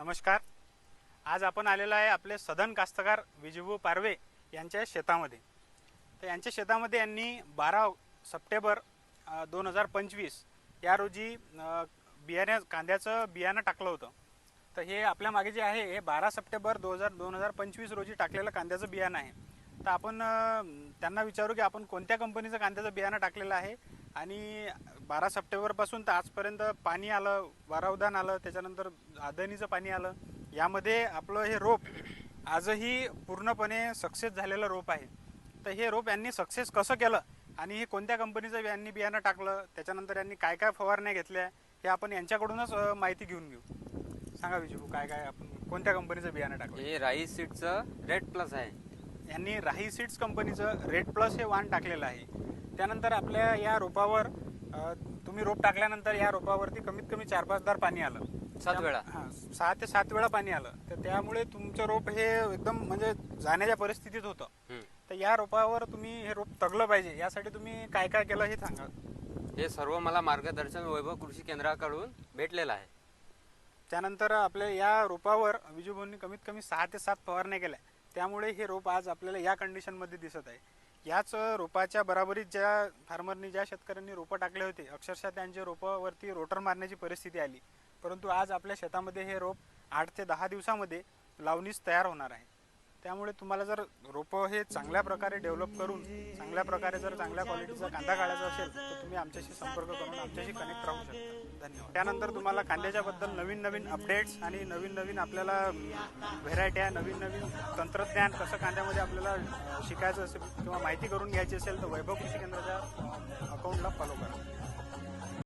नमस्कार. आज आपण आलेलो आहे आपले सदन कास्तकार विजयभू पारवे यांच्या शेतामध्ये. तर यांच्या शेतामध्ये यांनी बारा सप्टेंबर दोन हजार पंचवीस या रोजी बियाण्या कांद्याचं बियाणं टाकलं होतं. तर हे आपल्या मागे जे आहे हे बारा सप्टेंबर दोन हजार दोन हजार पंचवीस रोजी टाकलेलं कांद्याचं बियाणं आहे. तर आपण त्यांना विचारू की आपण कोणत्या कंपनीचं कांद्याचं बियाणं टाकलेलं आहे? आणि बारा सप्टेंबरपासून तर आजपर्यंत पाणी आलं वारावदान आलं त्याच्यानंतर आदणीचं पाणी आलं. यामध्ये आपलं हे रोप आजही पूर्णपणे सक्सेस झालेलं रोप आहे. तर हे रोप यांनी सक्सेस कसं केलं आणि हे कोणत्या कंपनीचं यांनी बियाणं टाकलं त्याच्यानंतर यांनी काय काय फवारण्या घेतल्या हे आपण यांच्याकडूनच माहिती घेऊन घेऊ. सांगा विजू काय काय आपण कोणत्या कंपनीचं बियाणं टाकलं? हे राईस सीडचं रेड प्लस आहे. यांनी राही सीड्स कंपनीचं रेड प्लस हे वाण टाकलेलं आहे. त्यानंतर आपल्या या रोपावर तुम्ही रोप टाकल्यानंतर या रोपावरती कमीत कमी चार पाच दार पाणी आलं. सात वेळा. हा, सहा ते सात वेळा पाणी आलं. तर त्यामुळे तुमचं रोप हे एकदम म्हणजे जाण्याच्या परिस्थितीत होतं. तर या रोपावर तुम्ही हे रोप तगलं पाहिजे यासाठी तुम्ही काय काय केलं हे सांगा. हे सर्व मला मार्गदर्शन वैभव कृषी केंद्राकडून भेटलेलं आहे. त्यानंतर आपल्या या रोपावर विजूभाऊंनी कमीत कमी सहा ते सात फवारण्या केल्या. त्यामुळे हे रोप आज आपल्याला या कंडिशनमध्ये दिसत आहे. याच रोपाच्या बराबरीत ज्या फार्मरनी ज्या शेतकऱ्यांनी रोपं टाकले होते अक्षरशः त्यांच्या रोपावरती रोटर मारण्याची परिस्थिती आली. परंतु आज आपल्या शेतामध्ये हे रोप आठ ते दहा दिवसामध्ये लावणीस तयार होणार आहे. त्यामुळे तुम्हाला जर रोपं हे चांगल्या प्रकारे डेव्हलप करून चांगल्या प्रकारे जर चांगल्या क्वालिटीचा कांदा काढायचा असेल तर तुम्ही आमच्याशी संपर्क करून आमच्याशी कनेक्ट राहू शकता. धन्यवाद. त्यानंतर तुम्हाला कांद्याच्याबद्दल नवीन नवीन अपडेट्स आणि नवीन नवीन आपल्याला व्हेरायट्या नवीन नवीन तंत्रज्ञान कसं कांद्यामध्ये आपल्याला शिकायचं असेल किंवा माहिती करून घ्यायची असेल तर वैभव कृषी केंद्राच्या